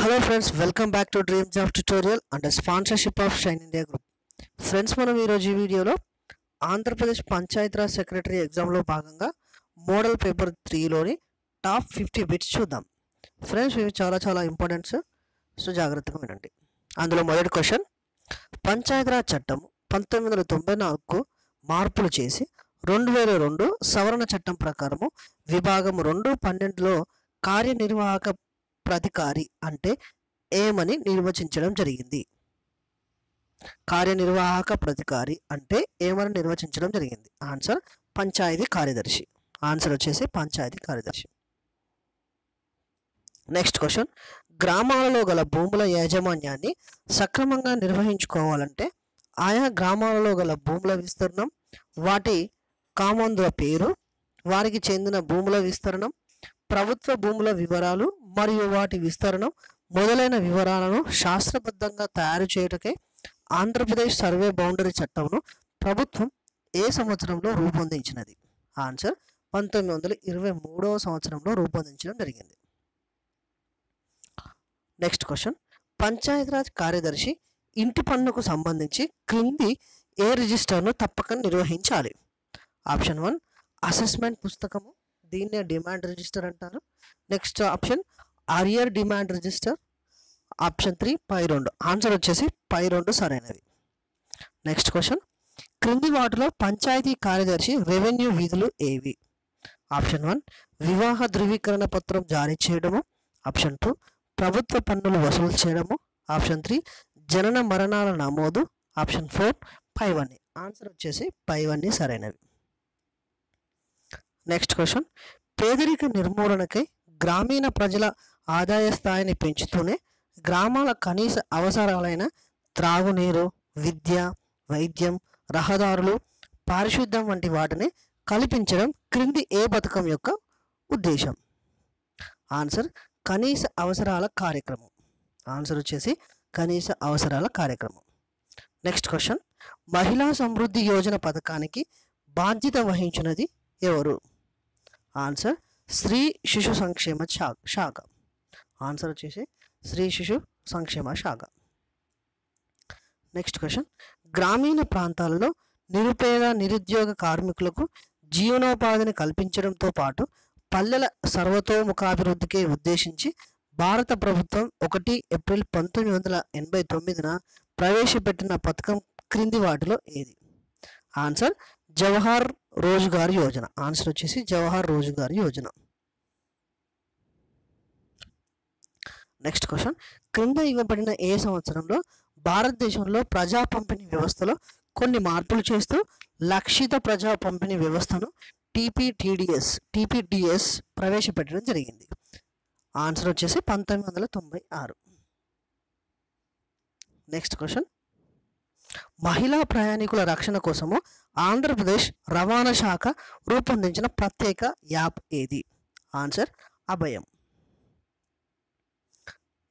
Hello friends welcome back to dream job tutorial and sponsorship of Shine India group friends మనం ఈరోజు ఈ వీడియోలో Andhra Pradesh Panchayati Raj secretary ఎగ్జామ్లో భాగంగా మోడల్ పేపర్ త్రీలోని టాప్ ఫిఫ్టీ బిట్స్ చూద్దాం. ఫ్రెండ్స్ ఇవి చాలా చాలా ఇంపార్టెంట్స్ సో జాగ్రత్తగా వినండి. అందులో మొదటి క్వశ్చన్ పంచాయతీరాజ్ చట్టం పంతొమ్మిది వందల తొంభై నాలుగుకు మార్పులు చేసి రెండు వేల రెండు సవరణ చట్టం ప్రకారము విభాగం రెండు పన్నెండులో కార్యనిర్వాహక ప్రతికారి అంటే ఏమని నిర్వచించడం జరిగింది? కార్యనిర్వాహక ప్రతికారి అంటే ఏమని నిర్వచించడం జరిగింది? ఆన్సర్ పంచాయతీ కార్యదర్శి. ఆన్సర్ వచ్చేసి పంచాయతీ కార్యదర్శి. Next question. గ్రామాలలో గల భూముల యాజమాన్యాన్ని సక్రమంగా నిర్వహించుకోవాలంటే ఆయా గ్రామాలలో గల భూముల విస్తీర్ణం వాటి కామందుల పేరు వారికి చెందిన భూముల విస్తరణం ప్రభుత్వ భూముల వివరాలు మరియు వాటి విస్తరణం మొదలైన వివరాలను శాస్త్రబద్ధంగా తయారు చేయటకే ఆంధ్రప్రదేశ్ సర్వే బౌండరీ చట్టంను ప్రభుత్వం ఏ సంవత్సరంలో రూపొందించినది? ఆన్సర్ పంతొమ్మిది వందల ఇరవై మూడవ సంవత్సరంలో రూపొందించడం జరిగింది. Next question. పంచాయతీరాజ్ కార్యదర్శి ఇంటి పన్నుకు సంబంధించి క్రింది ఏ రిజిస్టర్ను తప్పక నిర్వహించాలి? ఆప్షన్ వన్ అసెస్మెంట్ పుస్తకము. దీన్నే డిమాండ్ రిజిస్టర్ అంటారు. Next option arrear demand register. Option three పై రెండు. ఆన్సర్ వచ్చేసి పై రెండు సరైనది. నెక్స్ట్ క్వశ్చన్ క్రింది వాటిలో పంచాయతీ కార్యదర్శి రెవెన్యూ విధులు ఏవి? ఆప్షన్ వన్ వివాహ ధృవీకరణ పత్రం జారీ చేయడము. ఆప్షన్ టూ ప్రభుత్వ పన్నులు వసూలు చేయడము. ఆప్షన్ త్రీ జనన మరణాల నమోదు. ఆప్షన్ ఫోర్ పైవన్నీ ఆన్సర్ వచ్చేసి పైవన్నీ సరైనవి. నెక్స్ట్ క్వశ్చన్ పేదరిక నిర్మూలనకై గ్రామీణ ప్రజల ఆదాయ స్థాయిని పెంచుతూనే గ్రామాల కనీస అవసరాలైన త్రాగునీరు విద్య వైద్యం రహదారులు పారిశుద్ధ్యం వంటి వాటిని కల్పించడం క్రింది ఏ పథకం యొక్క ఉద్దేశం? ఆన్సర్ కనీస అవసరాల కార్యక్రమం. ఆన్సర్ వచ్చేసి కనీస అవసరాల కార్యక్రమం. నెక్స్ట్ క్వశ్చన్ మహిళా సమృద్ధి యోజన పథకానికి బాధ్యత వహించినది ఎవరు? ఆన్సర్ స్త్రీ శిశు సంక్షేమ శాఖ శాఖ. ఆన్సర్ వచ్చేసి స్త్రీ శిశు సంక్షేమ శాఖ. నెక్స్ట్ క్వశ్చన్ గ్రామీణ ప్రాంతాలలో నిరుపేద నిరుద్యోగ కార్మికులకు జీవనోపాధిని కల్పించడంతో పాటు పల్లెల సర్వతోముఖాభివృద్ధికి ఉద్దేశించి భారత ప్రభుత్వం ఒకటి ఏప్రిల్ పంతొమ్మిది వందల ఎనభై తొమ్మిదిన ప్రవేశపెట్టిన పథకం క్రింది వాటిలో ఏది? ఆన్సర్ జవహర్ రోజ్గార్ యోజన. ఆన్సర్ వచ్చేసి జవహర్ రోజ్గార్ యోజన. నెక్స్ట్ క్వశ్చన్ క్రింద ఇవ్వబడిన ఏ సంవత్సరంలో భారతదేశంలో ప్రజా పంపిణీ వ్యవస్థలో కొన్ని మార్పులు చేస్తూ లక్షిత ప్రజా పంపిణీ వ్యవస్థను టీపీటీడీఎస్ టీపీడిఎస్ ప్రవేశపెట్టడం జరిగింది. ఆన్సర్ వచ్చేసి పంతొమ్మిది వందల తొంభై ఆరు. నెక్స్ట్ క్వశ్చన్ మహిళా ప్రయాణికుల రక్షణ కోసము ఆంధ్రప్రదేశ్ రవాణా శాఖ రూపొందించిన ప్రత్యేక యాప్ ఏది? ఆన్సర్ అభయం.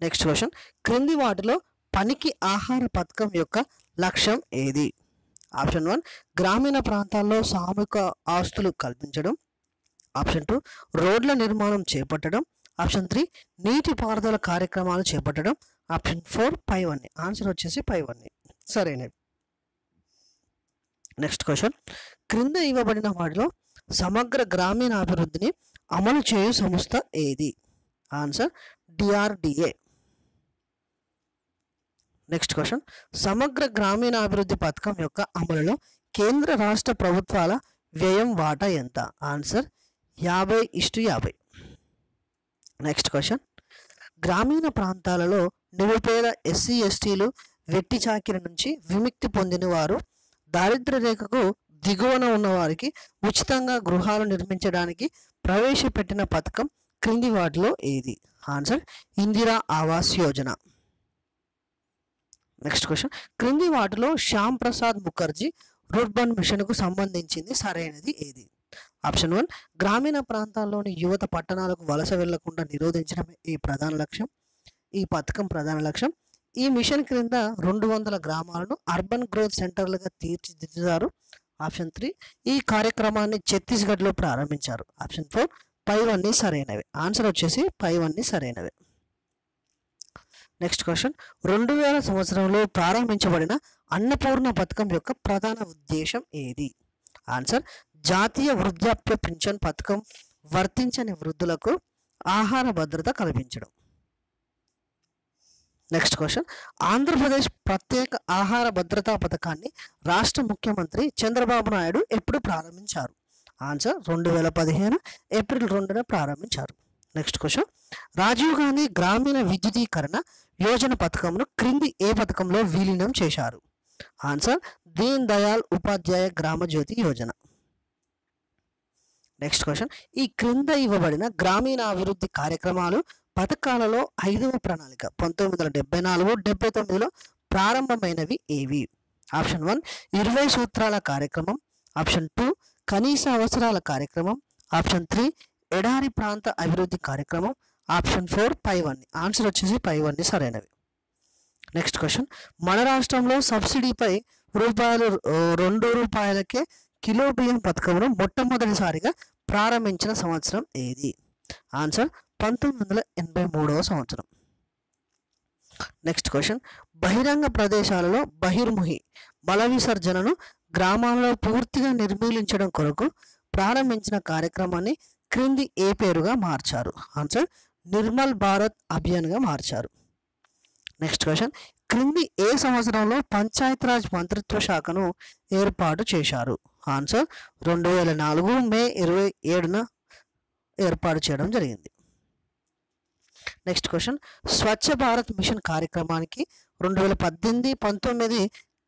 Next question. క్రింది వాటిలో పనికి ఆహార పథకం యొక్క లక్ష్యం ఏది? ఆప్షన్ వన్ గ్రామీణ ప్రాంతాల్లో సామూహిక ఆస్తులు కల్పించడం. ఆప్షన్ టూ రోడ్ల నిర్మాణం చేపట్టడం. ఆప్షన్ త్రీ నీటిపారుదల కార్యక్రమాలు చేపట్టడం. ఆప్షన్ ఫోర్ పైవన్నీ ఆన్సర్ వచ్చేసి పైవన్నీ సరైనవి నెక్స్ట్ క్వశ్చన్ క్రింద ఇవ్వబడిన వాటిలో సమగ్ర గ్రామీణ అభివృద్ధిని అమలు చేయు సంస్థ ఏది? ఆన్సర్ డిఆర్డిఏ నెక్స్ట్ క్వశ్చన్ సమగ్ర గ్రామీణ అభివృద్ధి పథకం యొక్క అమలులో కేంద్ర రాష్ట్ర ప్రభుత్వాల వ్యయం వాటా ఎంత? ఆన్సర్ యాభై ఇష్టు యాభై. నెక్స్ట్ క్వశ్చన్ గ్రామీణ ప్రాంతాలలో నిరుపేద ఎస్సీ ఎస్టీలు వెట్టి చాకిరి నుంచి విముక్తి పొందిన వారు దారిద్ర్య రేఖకు దిగువన ఉన్నవారికి ఉచితంగా గృహాలు నిర్మించడానికి ప్రవేశపెట్టిన పథకం క్రింది వాటిలో ఏది? Answer Indira Awas Yojana. Next question. క్రింది వాటిలో శ్యామ్ ప్రసాద్ ముఖర్జీ రూర్బన్ మిషన్కు సంబంధించింది సరైనది ఏది? ఆప్షన్ వన్ గ్రామీణ ప్రాంతాల్లోని యువత పట్టణాలకు వలస వెళ్ళకుండా నిరోధించడమే ఈ ప్రధాన లక్ష్యం. ఈ పథకం ప్రధాన లక్ష్యం. ఈ మిషన్ క్రింద రెండు వందల గ్రామాలను అర్బన్ గ్రోత్ సెంటర్లుగా తీర్చిదిద్దుతారు. ఆప్షన్ త్రీ ఈ కార్యక్రమాన్ని ఛత్తీస్గఢ్లో ప్రారంభించారు. ఆప్షన్ ఫోర్ పైవన్నీ సరైనవి. ఆన్సర్ వచ్చేసి పైవన్నీ సరైనవి. నెక్స్ట్ క్వశ్చన్ రెండు వేల సంవత్సరంలో ప్రారంభించబడిన అన్నపూర్ణ పథకం యొక్క ప్రధాన ఉద్దేశం ఏది? ఆన్సర్ జాతీయ వృద్ధాప్య పింఛన్ పథకం వర్తించని వృద్ధులకు ఆహార భద్రత కల్పించడం. నెక్స్ట్ క్వశ్చన్ ఆంధ్రప్రదేశ్ ప్రత్యేక ఆహార భద్రతా పథకాన్ని రాష్ట్ర ముఖ్యమంత్రి చంద్రబాబు నాయుడు ఎప్పుడు ప్రారంభించారు? ఆన్సర్ రెండు వేల పదిహేను ఏప్రిల్ రెండున ప్రారంభించారు. నెక్స్ట్ క్వశ్చన్ రాజీవ్ గాంధీ గ్రామీణ విద్యుదీకరణ యోజన పథకంను క్రింది ఏ పథకంలో విలీనం చేశారు? ఆన్సర్ దీన్ దయాల్ ఉపాధ్యాయ గ్రామ జ్యోతి యోజన. నెక్స్ట్ క్వశ్చన్ ఈ క్రింద ఇవ్వబడిన గ్రామీణ అభివృద్ధి కార్యక్రమాలు పథకాలలో ఐదవ ప్రణాళిక పంతొమ్మిది వందల డెబ్బై నాలుగు డెబ్బై తొమ్మిదిలో ప్రారంభమైనవి ఏవి? ఆప్షన్ వన్ ఇరవై సూత్రాల కార్యక్రమం. ఆప్షన్ టూ కనీస అవసరాల కార్యక్రమం. ఆప్షన్ త్రీ ఎడారి ప్రాంత అభివృద్ధి కార్యక్రమం. ఆప్షన్ ఫోర్ పైవన్ని ఆన్సర్ వచ్చేసి పైవన్ని సరైనవి. నెక్స్ట్ క్వశ్చన్ మన రాష్ట్రంలో సబ్సిడీపై రూపాయలు రెండు రూపాయలకే కిలో బియ్యం పథకంను మొట్టమొదటిసారిగా ప్రారంభించిన సంవత్సరం ఏది? ఆన్సర్ పంతొమ్మిది వందల ఎనభై మూడవ సంవత్సరం. నెక్స్ట్ క్వశ్చన్ బహిరంగ ప్రదేశాలలో బహిర్ముహి మల విసర్జనను గ్రామాలలో పూర్తిగా నిర్మూలించడం కొరకు ప్రారంభించిన కార్యక్రమాన్ని క్రింది ఏ పేరుగా మార్చారు? ఆన్సర్ నిర్మల్ భారత్ అభియాన్గా మార్చారు. నెక్స్ట్ క్వశ్చన్ క్రింది ఏ సంవత్సరంలో పంచాయతీరాజ్ మంత్రిత్వ శాఖను ఏర్పాటు చేశారు? ఆన్సర్ రెండు వేల నాలుగు మే ఇరవై ఏడున ఏర్పాటు చేయడం జరిగింది. Next question Swachh Bharat mission కార్యక్రమానికి రెండు వేల పద్దెనిమిది పంతొమ్మిది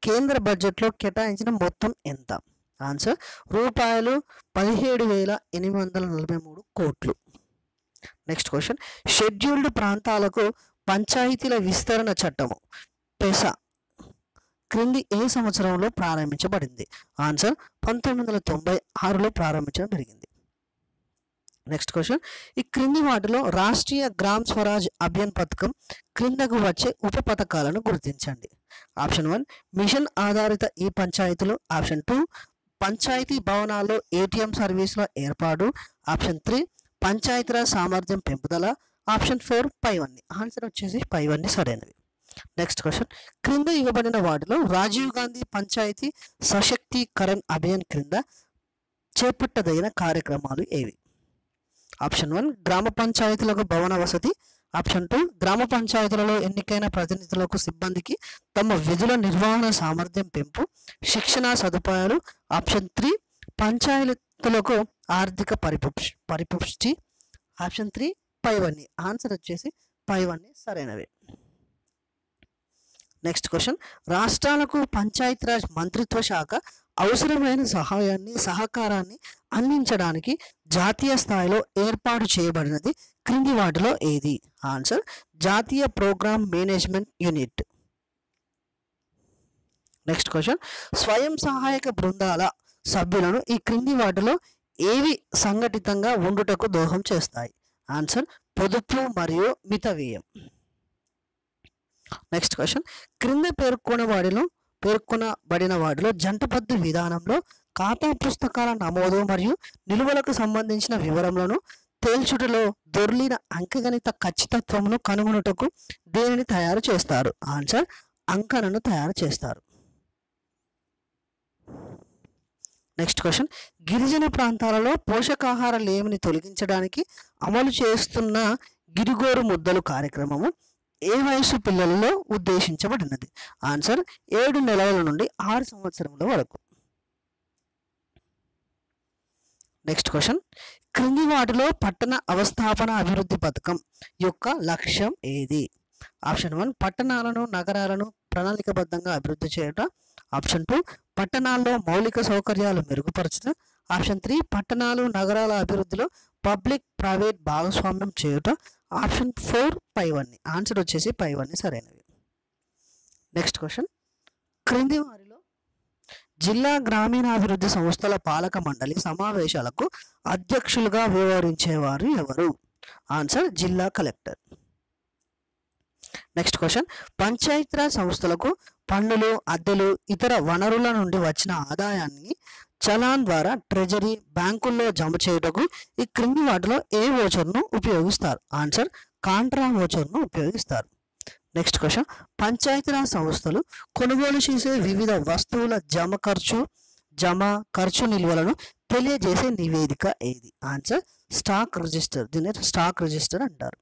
కేంద్ర బడ్జెట్లో కేటాయించిన మొత్తం ఎంత? ఆన్సర్ రూపాయలు పదిహేడు వేల ఎనిమిది వందల నలభై మూడు కోట్లు. నెక్స్ట్ క్వశ్చన్ షెడ్యూల్డ్ ప్రాంతాలకు పంచాయతీల విస్తరణ చట్టము పెసా క్రింది ఏ సంవత్సరంలో ప్రారంభించబడింది? ఆన్సర్ పంతొమ్మిది వందల తొంభై ఆరులో ప్రారంభించడం జరిగింది. నెక్స్ట్ క్వశ్చన్ ఈ క్రింది వాటిలో రాష్ట్రీయ గ్రామ్ స్వరాజ్ అభియాన్ పథకం క్రిందకు వచ్చే ఉప పథకాలను గుర్తించండి. ఆప్షన్ వన్ మిషన్ ఆధారిత ఈ పంచాయతీలు. ఆప్షన్ టూ పంచాయతీ భవనాల్లో ఏటీఎం సర్వీసుల ఏర్పాటు. ఆప్షన్ త్రీ పంచాయతీరాజ్ సామర్థ్యం పెంపుదల. ఆప్షన్ ఫోర్ పైవన్నీ. ఆన్సర్ వచ్చేసి పైవన్నీ సరైనవి. నెక్స్ట్ క్వశ్చన్ క్రింద ఇవ్వబడిన వాటిలో రాజీవ్ గాంధీ పంచాయతీ సశక్తీకరణ్ అభియాన్ క్రింద చేపట్టదగిన కార్యక్రమాలు ఏవి? ఆప్షన్ వన్ గ్రామ పంచాయతీలకు భవన వసతి. ఆప్షన్ టూ గ్రామ పంచాయతీలలో ఎన్నికైన ప్రతినిధులకు సిబ్బందికి తమ విధుల నిర్వహణ సామర్థ్యం పెంపు శిక్షణ సదుపాయాలు. ఆప్షన్ త్రీ పంచాయతీలకు ఆర్థిక పరిపుష్ పరిపుష్టి. ఆప్షన్ త్రీ పైవన్నీ. ఆన్సర్ వచ్చేసి పైవన్నీ సరైనవి. నెక్స్ట్ క్వశ్చన్ రాష్ట్రాలకు పంచాయతీరాజ్ మంత్రిత్వ శాఖ అవసరమైన సహాయాన్ని సహకారాన్ని అందించడానికి జాతీయ స్థాయిలో ఏర్పాటు చేయబడినది క్రింది వాటిలో ఏది? ఆన్సర్ జాతీయ programme management unit. Next question. స్వయం సహాయక బృందాల సభ్యులను ఈ క్రింది వాటిలో ఏవి సంఘటితంగా ఉండుటకు దోహం చేస్తాయి? ఆన్సర్ పొదుపు మరియు మిత వ్యయం నెక్స్ట్ క్వశ్చన్. క్రింద పేర్కొన్న వాటిలో పేర్కొనబడిన వాటిలో జంటబద్ధ విధానంలో ఖాతా పుస్తకాల నమోదు మరియు నిలువలకు సంబంధించిన వివరములను తేల్చుటలో దొర్లిన అంకగణిత ఖచ్చితత్వమును కనుగొనుటకు దేనిని తయారు చేస్తారు. ఆన్సర్ అంకనను తయారు చేస్తారు. Next question. గిరిజన ప్రాంతాలలో పోషకాహార లేమిని తొలగించడానికి అమలు చేస్తున్న గిరిగోరు ముద్దలు కార్యక్రమము. ఏ వయసు పిల్లలలో ఉద్దేశించబడినది? ఆన్సర్ ఏడు నెలల నుండి ఆరు సంవత్సరముల వరకు. నెక్స్ట్ క్వశ్చన్ క్రింది వాటిలో పట్టణ అవస్థాపన అభివృద్ధి పథకం యొక్క లక్ష్యం ఏది? ఆప్షన్ వన్ పట్టణాలను నగరాలను ప్రణాళికబద్ధంగా అభివృద్ధి చేయటం. ఆప్షన్ టూ పట్టణాల్లో మౌలిక సౌకర్యాలు మెరుగుపరచడం ఆప్షన్ త్రీ పట్టణాలు నగరాల అభివృద్ధిలో పబ్లిక్ ప్రైవేట్ భాగస్వామ్యం చేయటం. ఆప్షన్ ఫోర్ పై వన్ ఆన్సర్ వచ్చేసి పైవన్నీ సరైనవి. Next question. క్రింది వారిలో జిల్లా గ్రామీణాభివృద్ధి సంస్థల పాలక మండలి సమావేశాలకు అధ్యక్షులుగా వ్యవహరించేవారు ఎవరు? ఆన్సర్ జిల్లా కలెక్టర్. Next question. పంచాయతీరాజ్ సంస్థలకు పన్నులు అద్దెలు ఇతర వనరుల నుండి వచ్చిన ఆదాయాన్ని చలాన్ ద్వారా ట్రెజరీ బ్యాంకుల్లో జమ చేయుటకు ఈ క్రింది వాటిలో ఏ ఓచర్ను ఉపయోగిస్తారు? ఆన్సర్ కాంట్రా ఓచర్ను ఉపయోగిస్తారు. నెక్స్ట్ క్వశ్చన్ పంచాయతీరాజ్ సంస్థలు కొనుగోలు చేసే వివిధ వస్తువుల జమ ఖర్చు జమ ఖర్చు నిల్వలను తెలియజేసే నివేదిక ఏది? ఆన్సర్ స్టాక్ రిజిస్టర్ దీన్ని స్టాక్ రిజిస్టర్ అంటారు.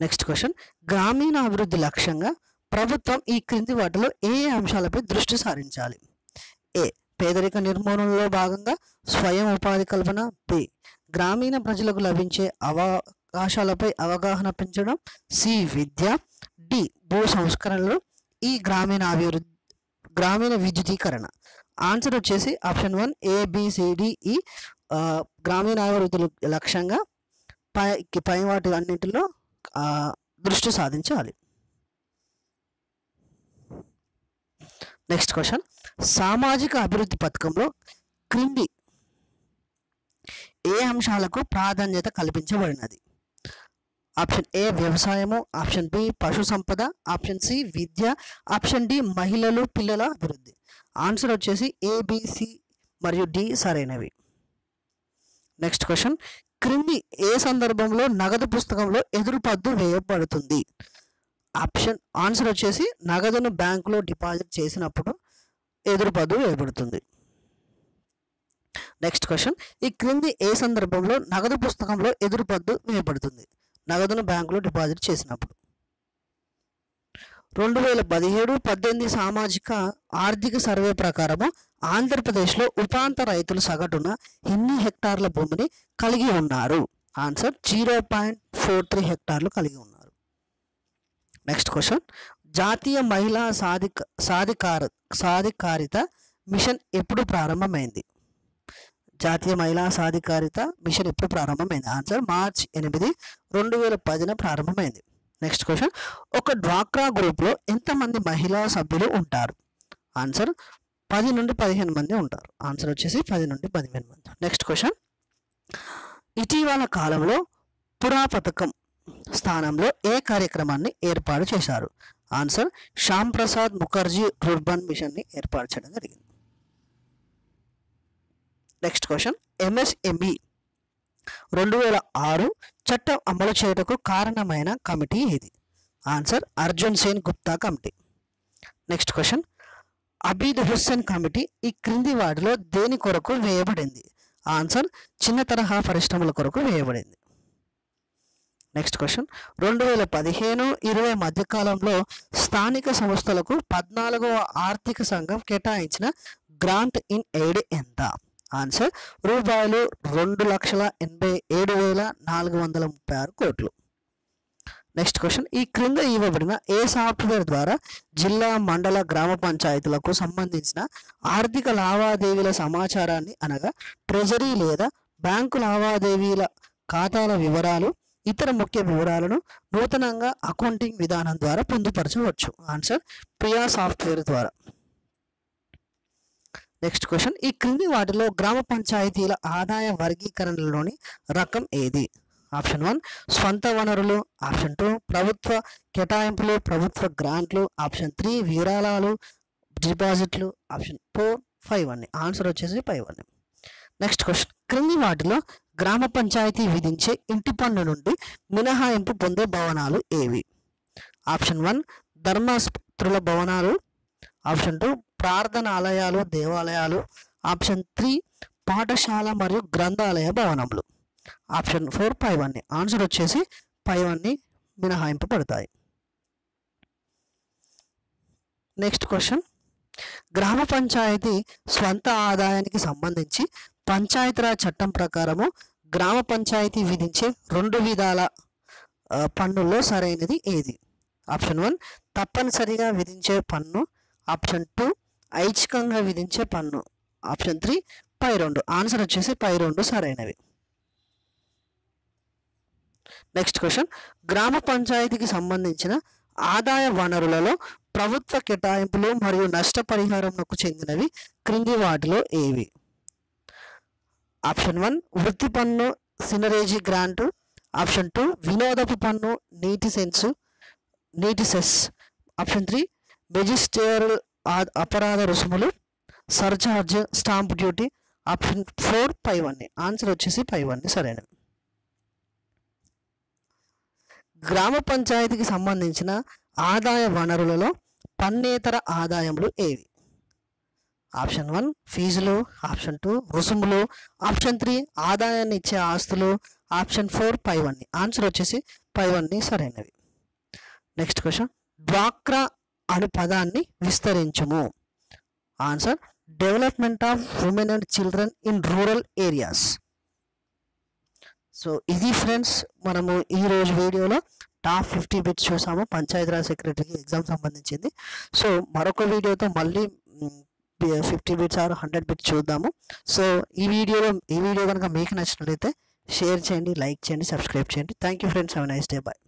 నెక్స్ట్ క్వశ్చన్ గ్రామీణ అభివృద్ధి లక్ష్యంగా ప్రభుత్వం ఈ క్రింది వాటిలో ఏ ఏ అంశాలపై దృష్టి సారించాలి? ఏ పేదరిక నిర్మూలనలో భాగంగా స్వయం ఉపాధి కల్పన బి గ్రామీణ ప్రజలకు లభించే అవకాశాలపై అవగాహన పెంచడం సి విద్య డి భూ సంస్కరణలు ఈ గ్రామీణ అభివృద్ధి గ్రామీణ విద్యుదీకరణ ఆన్సర్ వచ్చేసి option one A B C D E గ్రామీణ అభివృద్ధి లక్ష్యంగా పై పై వాటి అన్నింటిలో దృష్టి సాధించాలి. నెక్స్ట్ క్వశ్చన్ సామాజిక అభివృద్ధి పథకంలో క్రింది ఏ అంశాలకు ప్రాధాన్యత కల్పించబడినది? ఆప్షన్ ఏ వ్యవసాయము. ఆప్షన్ బి పశు సంపద. ఆప్షన్ సి విద్య. ఆప్షన్ డి మహిళలు పిల్లల అభివృద్ధి. ఆన్సర్ వచ్చేసి ఏబిసి మరియు డి సరైనవి. నెక్స్ట్ క్వశ్చన్ క్రింది ఏ సందర్భంలో నగదు పుస్తకంలో ఎదురుపద్దు వేయబడుతుంది? ఆప్షన్ ఆన్సర్ వచ్చేసి నగదును బ్యాంకులో డిపాజిట్ చేసినప్పుడు ఎదురుపద్దు వేయబడుతుంది నెక్స్ట్ క్వశ్చన్. ఈ క్రింది ఏ సందర్భంలో నగదు పుస్తకంలో ఎదురుపద్దు వేయబడుతుంది నగదును బ్యాంకులో డిపాజిట్ చేసినప్పుడు. రెండు వేల పదిహేడు పద్దెనిమిది సామాజిక ఆర్థిక సర్వే ప్రకారము ఆంధ్రప్రదేశ్లో ఉపాంత రైతులు సగటున ఎన్ని హెక్టార్ల భూమిని కలిగి ఉన్నారు? Answer zero point four three హెక్టార్లు కలిగి ఉన్నారు. నెక్స్ట్ క్వశ్చన్ జాతీయ మహిళా సాధిక సాధికార సాధికారిత మిషన్ ఎప్పుడు ప్రారంభమైంది? జాతీయ మహిళా సాధికారిత మిషన్ ఎప్పుడు ప్రారంభమైంది? ఆన్సర్ మార్చ్ ఎనిమిది రెండు వేల పదిన ప్రారంభమైంది. నెక్స్ట్ క్వశ్చన్ ఒక డ్వాక్రా గ్రూప్లో ఎంతమంది మహిళా సభ్యులు ఉంటారు? ఆన్సర్ పది నుండి పదిహేను మంది ఉంటారు. ఆన్సర్ వచ్చేసి పది నుండి పదిహేను మంది. నెక్స్ట్ క్వశ్చన్ ఇటీవల కాలంలో పురా పథకం స్థానంలో ఏ కార్యక్రమాన్ని ఏర్పాటు చేశారు? ఆన్సర్ శ్యామ్ ప్రసాద్ ముఖర్జీ రూర్బన్ మిషన్ని ఏర్పాటు చేయడం జరిగింది. నెక్స్ట్ క్వశ్చన్ ఎంఎస్ఎంఈ రెండు వేల ఆరు చట్టం అమలు చేయుటకు కారణమైన కమిటీ ఏది? Answer Arjun Sengupta committee. Next question Abid Hussain committee ఈ క్రింది వాటిలో దేని కొరకు వేయబడింది? ఆన్సర్ చిన్న తరహా పరిశ్రమల కొరకు వేయబడింది. నెక్స్ట్ క్వశ్చన్ రెండు వేల పదిహేను ఇరవై మధ్యకాలంలో స్థానిక సంస్థలకు పద్నాలుగవ ఆర్థిక సంఘం కేటాయించిన గ్రాంట్ ఇన్ ఎయిడ్ ఎంత? ఆన్సర్ రూపాయలు రెండు లక్షల ఎనభై ఏడు వేల నాలుగు వందల ముప్పై ఆరు కోట్లు. నెక్స్ట్ క్వశ్చన్ ఈ క్రింద ఇవ్వబడిన ఏ సాఫ్ట్వేర్ ద్వారా జిల్లా మండల గ్రామ పంచాయతీలకు సంబంధించిన ఆర్థిక లావాదేవీల సమాచారాన్ని అనగా ట్రెజరీ లేదా బ్యాంకు లావాదేవీల ఖాతాల వివరాలు ఇతర ముఖ్య వివరాలను నూతనంగా అకౌంటింగ్ విధానం ద్వారా పొందుపరచవచ్చు. ఆన్సర్ ప్రియా సాఫ్ట్వేర్ ద్వారా. నెక్స్ట్ క్వశ్చన్ ఈ క్రింది వాటిలో గ్రామ పంచాయతీల ఆదాయ వర్గీకరణలోని రకం ఏది? ఆప్షన్ వన్ స్వంత వనరులు. ఆప్షన్ టూ ప్రభుత్వ కేటాయింపులు ప్రభుత్వ గ్రాంట్లు. ఆప్షన్ త్రీ విరాళాలు డిపాజిట్లు. ఆప్షన్ ఫోర్ ఫైవ్ అన్ని. ఆన్సర్ వచ్చేసి ఫైవ్ అన్ని. నెక్స్ట్ క్వశ్చన్ క్రింది వాటిలో గ్రామ పంచాయతీ విధించే ఇంటి పన్ను నుండి మినహాయింపు పొందే భవనాలు ఏవి? ఆప్షన్ వన్ ధర్మాస్పత్రుల భవనాలు. ఆప్షన్ టూ ప్రార్థనాలయాలు దేవాలయాలు. ఆప్షన్ త్రీ పాఠశాల మరియు గ్రంథాలయ భవనములు. ఆప్షన్ ఫోర్ పై వన్ ఆన్సర్ వచ్చేసి పై వన్ని మినహాయింపబడతాయి నెక్స్ట్ క్వశ్చన్. గ్రామ పంచాయతీ స్వంత ఆదాయానికి సంబంధించి పంచాయతీరాజ్ చట్టం ప్రకారము గ్రామ పంచాయతీ విధించే రెండు విధాల పన్నుల్లో సరైనది ఏది? ఆప్షన్ వన్ తప్పనిసరిగా విధించే పన్ను. ఆప్షన్ టూ ఐచ్ఛికంగా విధించే పన్ను. ఆప్షన్ త్రీ పై రెండు. ఆన్సర్ వచ్చేసి పై రెండు సరైనవి. Next question. గ్రామ పంచాయతీకి సంబంధించిన ఆదాయ వనరులలో ప్రభుత్వ కేటాయింపులు మరియు నష్టపరిహారంకు చెందినవి క్రింది వాటిలో ఏవి? ఆప్షన్ వన్ వృత్తి పన్ను సినరేజీ గ్రాంటు. ఆప్షన్ టూ వినోదపు పన్ను నీటి సెన్సు నీటి సెస్. ఆప్షన్ త్రీ మెజిస్టేరల్ అపరాధ రుసుములు surcharge stamp duty. Option four పై వన్. ఆన్సర్ వచ్చేసి పై వన్. సరైనది గ్రామ పంచాయతీకి సంబంధించిన ఆదాయ వనరులలో పన్నేతర ఆదాయములు ఏవి? ఆప్షన్ వన్ ఫీజులు ఆప్షన్ టూ రుసుములు ఆప్షన్ త్రీ ఆదాయాన్ని ఇచ్చే ఆస్తులు ఆప్షన్ ఫోర్ పైవన్నీ ఆన్సర్ వచ్చేసి పైవన్నీ సరైనవి నెక్స్ట్ క్వశ్చన్ డ్వాక్రా అను పదాన్ని విస్తరించుము. Answer development of women and children in rural areas so ఇది ఫ్రెండ్స్ మనము ఈ రోజు వీడియోలో టాప్ ఫిఫ్టీ బిట్స్ చూసాము. పంచాయతీరాజ్ సెక్రటరీకి ఎగ్జామ్ సంబంధించింది. సో మరొక వీడియోతో మళ్ళీ fifty bits or hundred bits చూద్దాము. సో ఈ వీడియోలో ఈ వీడియో కనుక మీకు నచ్చినట్లయితే షేర్ చేయండి లైక్ చేయండి సబ్స్క్రైబ్ చేయండి. Thank you friends have nice day bye.